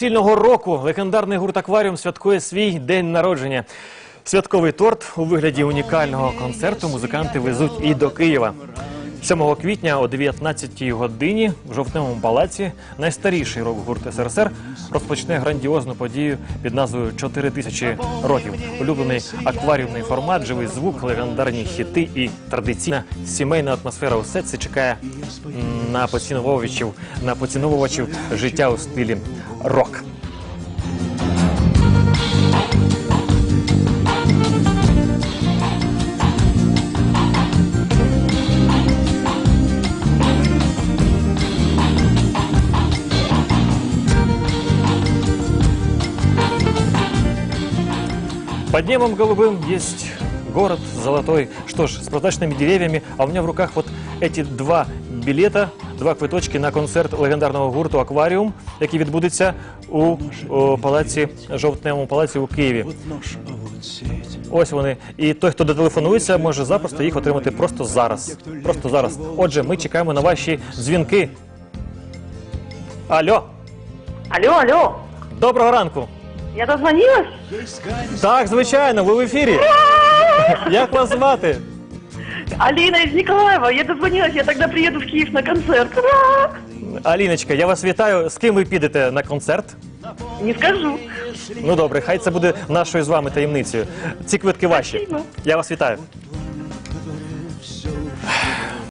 Цільного року легендарний гурт «Акваріум» святкує свій день народження. Святковий торт у вигляді унікального концерту музиканти везуть і до Києва. 7 квітня о 19 годині в жовтневому палаці найстаріший рок-гурт СРСР розпочне грандіозну подію під назвою «4 тисячі років. Улюблений акваріумний формат, живий звук, легендарні хіти і традиційна сімейна атмосфера. Усе це чекає на поціновувачів, на поціновувачів життя у стилі рок. Под небом голубым есть город золотой. Что ж, с прозрачными деревьями, а у меня в руках вот эти два білета, два квиточки на концерт легендарного гурту Акваріум, який відбудеться у о, палаці жовтневому палаці у Києві. Ось вони. І той, хто дотелефонується, може запросто їх отримати просто зараз. Просто зараз. Отже, ми чекаємо на ваші дзвінки. Алло, Алло, алло, доброго ранку. я дозвонилась? Так, звичайно, ви в ефірі. Як вас звати? Алина из Николаева, я дозвонилась, я тогда приеду в Киев на концерт. Ура! Аліночка, я вас вітаю. З ким ви підете на концерт? Не скажу. Ну добре, хай це буде нашою з вами таємницею. Ці квитки ваші. Спасибо. Я вас вітаю.